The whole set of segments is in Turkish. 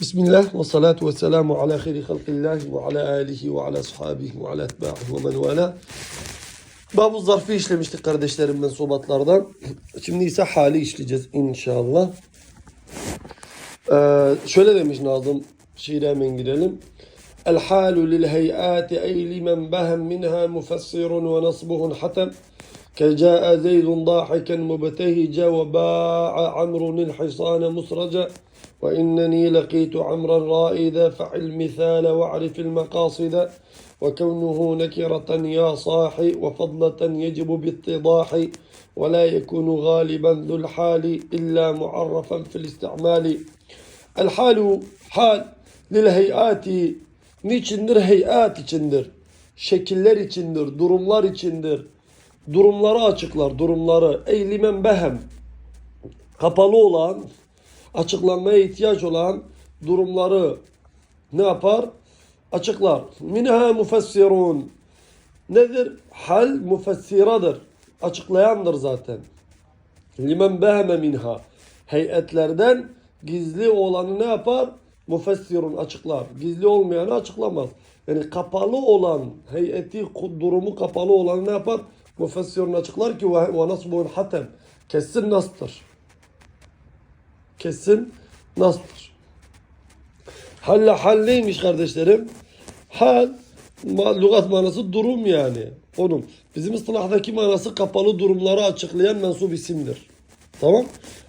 Bismillah ve salatu ve selamu ala hayri halkillah ve ala alihi ve ala sahabihi ve ala etbahi ve men vela. Babu zarfı işlemiştik kardeşlerim ben sobatlardan. Şimdi ise hali işleyeceğiz inşallah. Ee, şöyle demiş Nazım şiire hemen girelim. El halu lil heyati ey limen behem minha mufessirun ve nasbuhun hatem. كجاء زيد ضاحكا مبتهجا وباع عمرو الحصان مسرجا وإنني لقيت عمرا رائدا فعل مثال واعرف المقاصد وكونه نكرة يا صاحي وفضلة يجب باتضاح ولا يكون غالبا ذو الحال إلا معرفا في الاستعمال الحال حال للهيئات niçindir? Heyat içindir. Şekiller içindir, durumlar içindir. Durumları açıklar, durumları. Ey limen behem. Kapalı olan, açıklanmaya ihtiyaç olan durumları ne yapar? Açıklar. Minha mufessirun. Nedir? Hal mufessiradır. Açıklayandır zaten. Limen beheme minha. Heyetlerden gizli olanı ne yapar? Mufessirun açıklar. Gizli olmayanı açıklamaz. Yani kapalı olan, heyeti durumu kapalı olanı ne yapar? Mufessirun açıklar ki ve nasbun hatem. Kesin nastır. Kesin nastır. Halle hal neymiş kardeşlerim? Hal lügat manası durum yani. Onun. Bizim ıslahdaki manası kapalı durumları açıklayan mensup isimdir. Tamam?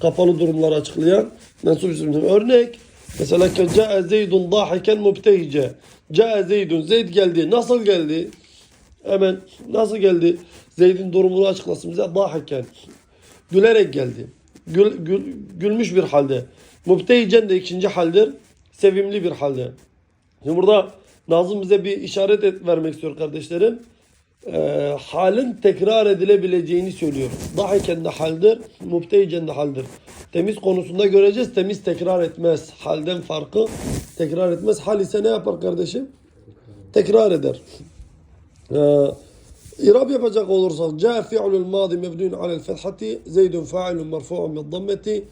Kapalı durumları açıklayan mensup isimdir. Örnek mesela cae zeydun dahiken mubtehice. Cae zeydun. Zeyd geldi. Nasıl geldi? Hemen nasıl geldi? Zeyd'in durumunu açıklasın bize. Dahiken. Gülerek geldi. Gül, gül, gülmüş bir halde. Mubtehicen de ikinci haldir. Sevimli bir halde. Şimdi burada Nazım bize bir işaret et, vermek istiyor kardeşlerim. Ee, halin tekrar edilebileceğini söylüyor. Dahiken de haldir, mubtehicen de haldir. Temiz konusunda göreceğiz. Temiz tekrar etmez. Halden farkı tekrar etmez. Hal ise ne yapar kardeşim? Tekrar eder. Ee, İrab yapacak olursak Ca fi'lul madi mebnun alel fethati Zeydun fa'ilun merfu'un bil dammeti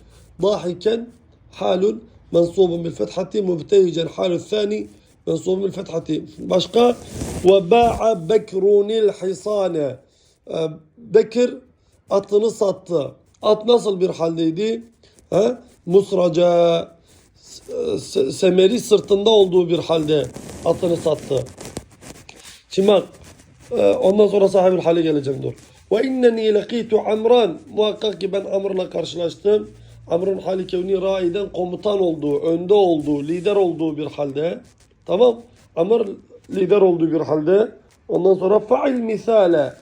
Dahiken halun mensubun bil fethati Mubtehicen halul thani mensubun bil fethati Başka Ve ba'a bekrunil hisane Ee, Bekir atını sattı. At nasıl bir haldeydi? Ha? Musraca se- semeri sırtında olduğu bir halde atını sattı. Şimdi Ondan sonra sahibül hale geleceğim dur. Ve inneni lekitu amran. Muhakkak ki ben Amr'la karşılaştım. Amr'ın hali kevni raiden komutan olduğu, önde olduğu, lider olduğu bir halde. Tamam. Amr lider olduğu bir halde. Ondan sonra fa'il misale.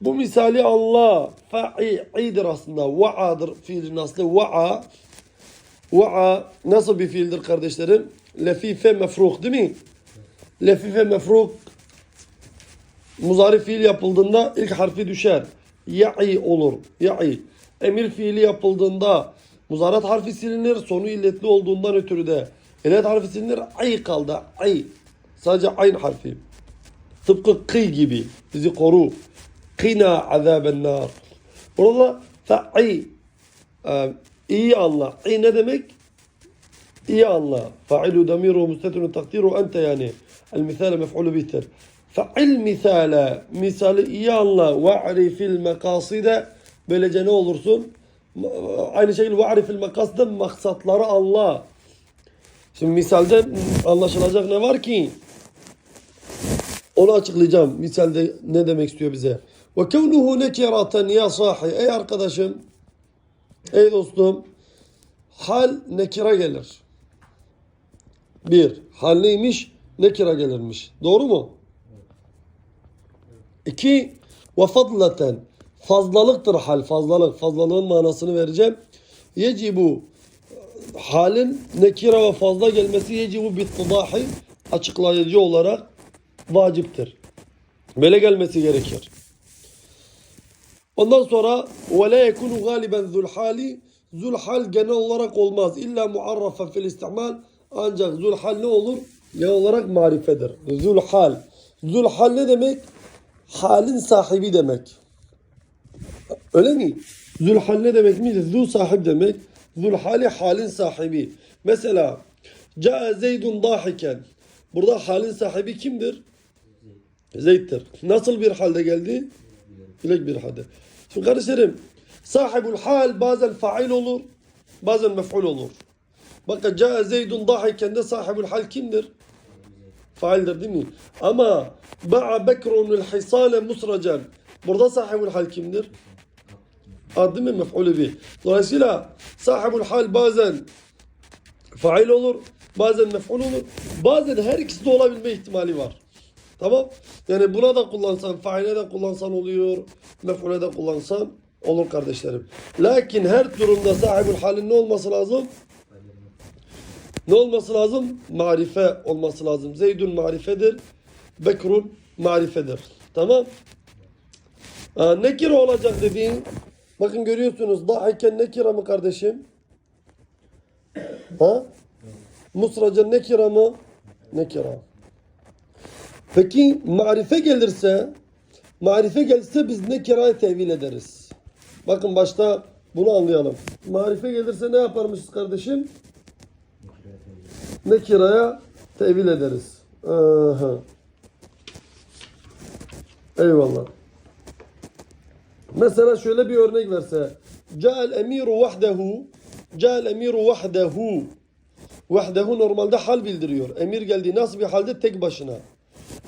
Bu misali Allah fa'i'idir aslında. Va'adır fiilin aslı. Va'a. Va'a nasıl bir fiildir kardeşlerim? Lefife mefruk değil mi? Lefife mefruk Muzari fiil yapıldığında ilk harfi düşer. Ya'i olur. Ya'i. Emir fiili yapıldığında muzarat harfi silinir. Sonu illetli olduğundan ötürü de illet harfi silinir. Ay kaldı. Ay. Sadece ayn harfi. Tıpkı kıy gibi. Bizi koru. Kina azaben nar. Burada fa'i. Ee, iyi anla. İyi ne demek? İyi anla. Fa'ilu damiru müstetunu takdiru ente yani. El misale mef'ulu bitir. Fa'il misale. Misali iyi anla. Ve'rifil mekaside. Böylece ne olursun? Aynı şekilde ve'rifil mekaside maksatları anla. Şimdi misalde anlaşılacak ne var ki? Onu açıklayacağım. Misalde ne demek istiyor bize? Ve kevnuhu nekiraten ya sahi. Ey arkadaşım. Ey dostum. Hal nekira gelir. Bir. Hal neymiş? Nekira gelirmiş. Doğru mu? İki. Ve fadlaten. Fazlalıktır hal. Fazlalık. Fazlalığın manasını vereceğim. Yecibu. Halin nekira ve fazla gelmesi yecibu bittidahi. Açıklayıcı olarak vaciptir. Böyle gelmesi gerekir. Ondan sonra ve la yekunu galiben zul hali zul hal genel olarak olmaz. İlla muarrafen fil istimal ancak zul hal ne olur? Genel olarak marifedir. Zul hal. Zul hal ne demek? Halin sahibi demek. Öyle mi? Zul hal ne demek mi? Zul sahip demek. Zul hali halin sahibi. Mesela Ca'a Zeydun dahiken. Burada halin sahibi kimdir? Zeyd'dir. Nasıl bir halde geldi? Bilek bir halde. Şimdi kardeşlerim sahibul hal bazen fail olur, bazen mef'ul olur. Bakın Ca'a Zeydun dahiken de sahibul hal kimdir? Faildir değil mi? Ama Ba'a Bekrunul hisane musracan. Burada sahibul hal kimdir? Adı mı mef'ulü bih. Dolayısıyla sahibul hal bazen fail olur, bazen mef'ul olur, bazen her ikisi de olabilme ihtimali var. Tamam? Yani buna da kullansan, faile de kullansan oluyor, mef'ule de kullansan olur kardeşlerim. Lakin her durumda sahibul halin ne olması lazım? Ne olması lazım? Marife olması lazım. Zeydun marifedir. Bekrun marifedir. Tamam? Aa, nekire olacak dediğin bakın görüyorsunuz dahiken nekira mı kardeşim? Ha? Musraca nekira mı? Nekira. Peki marife gelirse marife gelirse biz nekirayı tevil ederiz. Bakın başta bunu anlayalım. Marife gelirse ne yaparmışız kardeşim? Nekiraya tevil ederiz. Aha. Eyvallah. Mesela şöyle bir örnek verse. Ca'al emiru vahdehu. Ca'al emiru vahdehu. Vahdehu normalde hal bildiriyor. Emir geldiği nasıl bir halde? Tek başına.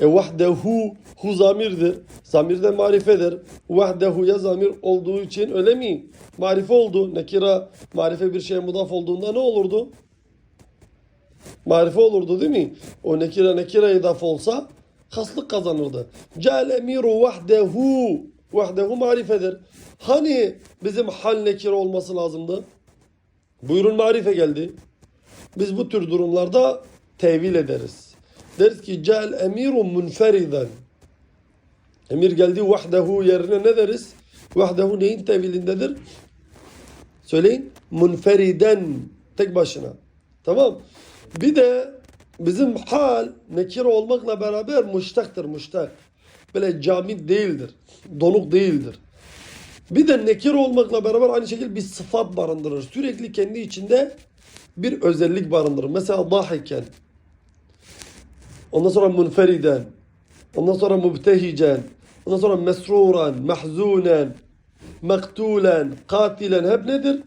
E vahdehu hu zamirdir. Zamir de marifedir. Vahdehu ya zamir olduğu için öyle mi? Marife oldu. Nekira marife bir şeye mudaf olduğunda ne olurdu? Marife olurdu değil mi? O nekira nekira idaf olsa haslık kazanırdı. Ca'al emiru vahdehu. Vahdehu marifedir. Hani bizim hal nekira olması lazımdı? Buyurun marife geldi. Biz bu tür durumlarda tevil ederiz. Deriz ki ca'al emiru munferiden. Emir geldi vahdehu yerine ne deriz? Vahdehu neyin tevilindedir? Söyleyin. Munferiden. Tek başına. Tamam. Bir de bizim hal nekire olmakla beraber muştaktır muştak. Böyle camit değildir. Donuk değildir. Bir de nekir olmakla beraber aynı şekilde bir sıfat barındırır. Sürekli kendi içinde bir özellik barındırır. Mesela dahiken. Ondan sonra munferiden. Ondan sonra mubtehicen. Ondan sonra mesruran, mahzunen, maktulen, katilen hep nedir?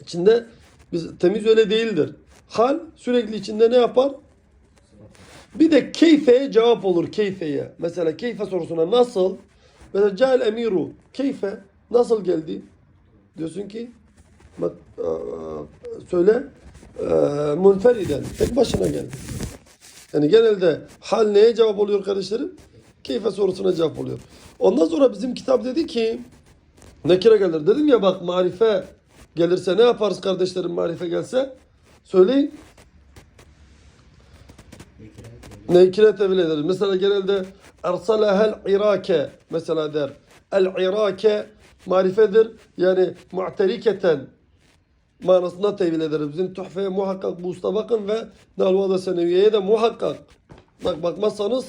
İçinde biz, temiz öyle değildir. Hal sürekli içinde ne yapar? Bir de keyfeye cevap olur keyfeye. Mesela keyfe sorusuna nasıl? Mesela cahil emiru keyfe nasıl geldi? Diyorsun ki söyle eee, munferiden tek başına geldi. Yani genelde hal neye cevap oluyor kardeşlerim? Keyfe sorusuna cevap oluyor. Ondan sonra bizim kitap dedi ki nekire gelir. Dedim ya bak marife gelirse ne yaparız kardeşlerim marife gelse? Söyleyin. Nekire tevil ederiz. Mesela genelde ersalehel irake mesela der. El irake marifedir. Yani mu'teriketen manasında tevil ederiz. Bizim tuhfeye muhakkak bu usta bakın ve Nalvada Seneviye'ye de muhakkak. Bak bakmazsanız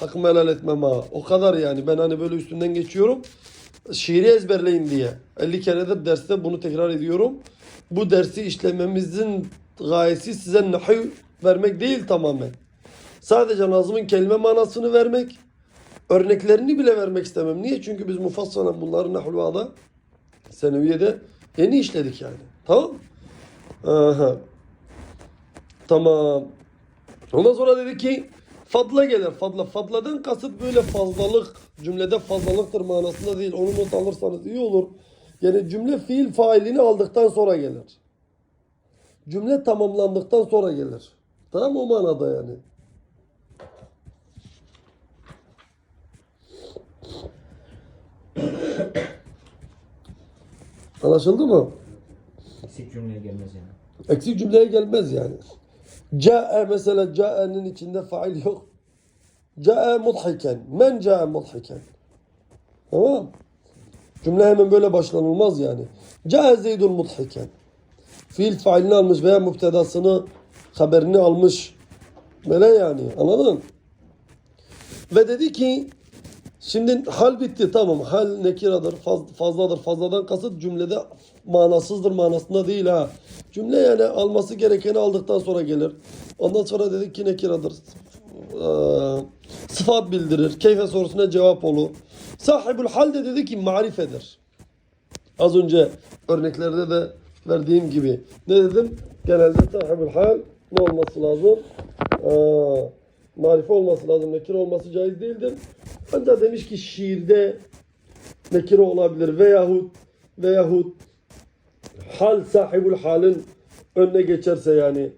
hakkımı helal etmem ha. O kadar yani. Ben hani böyle üstünden geçiyorum. Şiiri ezberleyin diye. 50 keredir derste bunu tekrar ediyorum. Bu dersi işlememizin gayesi size nahiv vermek değil tamamen. Sadece nazımın kelime manasını vermek. Örneklerini bile vermek istemem. Niye? Çünkü biz mufassalan bunları Nahulva'da Seneviye'de yeni işledik yani. Tamam Aha. Tamam. Ondan sonra dedi ki fadla gelir. Fadla. Fadladan kasıt böyle fazlalık. Cümlede fazlalıktır manasında değil. Onu not alırsanız iyi olur. Yani cümle fiil failini aldıktan sonra gelir. Cümle tamamlandıktan sonra gelir. Tamam o manada yani. Anlaşıldı mı? Eksik cümleye gelmez yani. Eksik cümleye gelmez yani. Ca'e mesela ca'e'nin içinde fail yok. Ca'e mudhiken. Men ca'e mudhiken. Tamam. Cümle hemen böyle başlanılmaz yani. Ca'e zeydun mudhiken. Fiil failini almış veya müptedasını haberini almış. Böyle yani anladın? Ve dedi ki Şimdi hal bitti tamam. Hal nekiradır, faz, fazladır. Fazladan kasıt cümlede manasızdır manasında değil ha. Cümle yani alması gerekeni aldıktan sonra gelir. Ondan sonra dedik ki nekiradır. Ee, sıfat bildirir. Keyfe sorusuna cevap olur. Sahibul hal de dedi ki marifedir. Az önce örneklerde de verdiğim gibi. Ne dedim? Genelde sahibul hal ne olması lazım? Aa, marife olması lazım. Nekir olması caiz değildir. Ancak demiş ki şiirde nekire olabilir veyahut veyahut hal sahibul halin önüne geçerse yani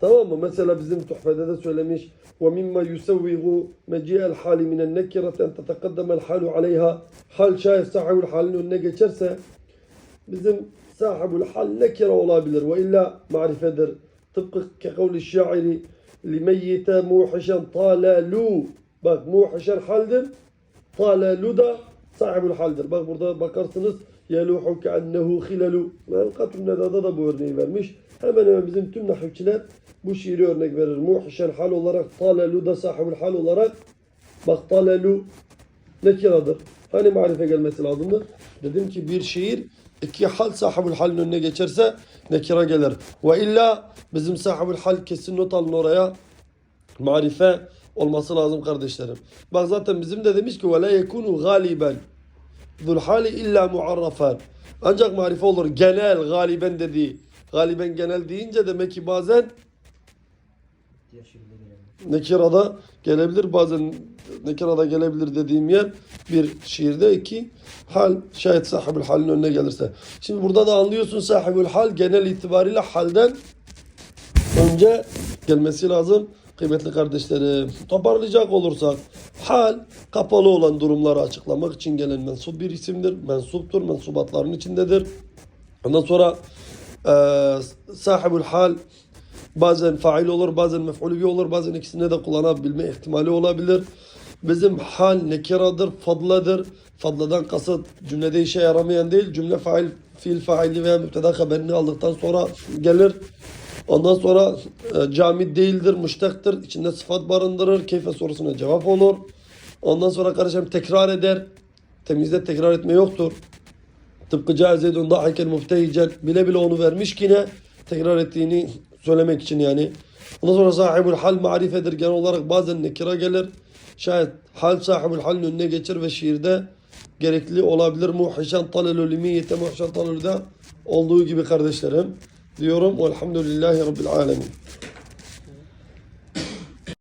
Tamam mı? Mesela bizim tuhfede de söylemiş وَمِمَّا يُسَوِّغُ مَجِيءَ الْحَالِ مِنَ النَّكِرَةِ أَنْ تَتَقَدَّمَ الْحَالُ عَلَيْهَا Hal şayet sahibul halin önüne geçerse bizim sahibul hal nekire olabilir ve illa marifedir. Tıpkı kekavli şairi limeyyite muhişen talalu bak muhişen haldir talalu da sahibul haldir. Bak burada bakarsınız yeluhu keennehu hilelu. Ve Katun Neda'da da bu örneği vermiş. Hemen hemen bizim tüm nahivçiler bu şiiri örnek verir. Muhişen hal olarak talalu da sahibul hal olarak bak talalu nekiradır. Hani marife gelmesi lazımdı? Dedim ki bir şiir iki hal sahibul halin önüne geçerse nekira gelir. Ve illa bizim sahibul hal kesin not alın oraya marife olması lazım kardeşlerim. Bak zaten bizim de demiş ki ve la yekunu galiben zul hali illa muarrafan. Ancak marife olur. Genel galiben dediği. Galiben genel deyince demek ki bazen. Nekira'da gelebilir bazen Nekira'da gelebilir dediğim yer bir şiirde iki hal şayet sahibül halin önüne gelirse. Şimdi burada da anlıyorsun sahibül hal genel itibariyle halden önce gelmesi lazım kıymetli kardeşlerim. Toparlayacak olursak hal kapalı olan durumları açıklamak için gelen mensup bir isimdir. Mensuptur. Mensubatların içindedir. Ondan sonra eee sahibül hal bazen fail olur, bazen mef'ulü olur, bazen ikisini de kullanabilme ihtimali olabilir. Bizim hal nekiradır, fadladır. Fadladan kasıt cümlede işe yaramayan değil, cümle fail, fiil faili veya müpteda haberini aldıktan sonra gelir. Ondan sonra e, camid değildir, müştaktır. İçinde sıfat barındırır. Keyfe sorusuna cevap olur. Ondan sonra kardeşim tekrar eder. Temizde tekrar etme yoktur. Tıpkı caizedun dahiken muftehicen bile bile onu vermiş ki ne tekrar ettiğini söylemek için yani. Ondan sonra sahibul hal marifedir. Genel olarak bazen nekira gelir. Şayet hal sahibul halin önüne geçer ve şiirde gerekli olabilir. Muhişan talelu limiyete muhişan talelu da olduğu gibi kardeşlerim diyorum. Velhamdülillahi Rabbil alemin.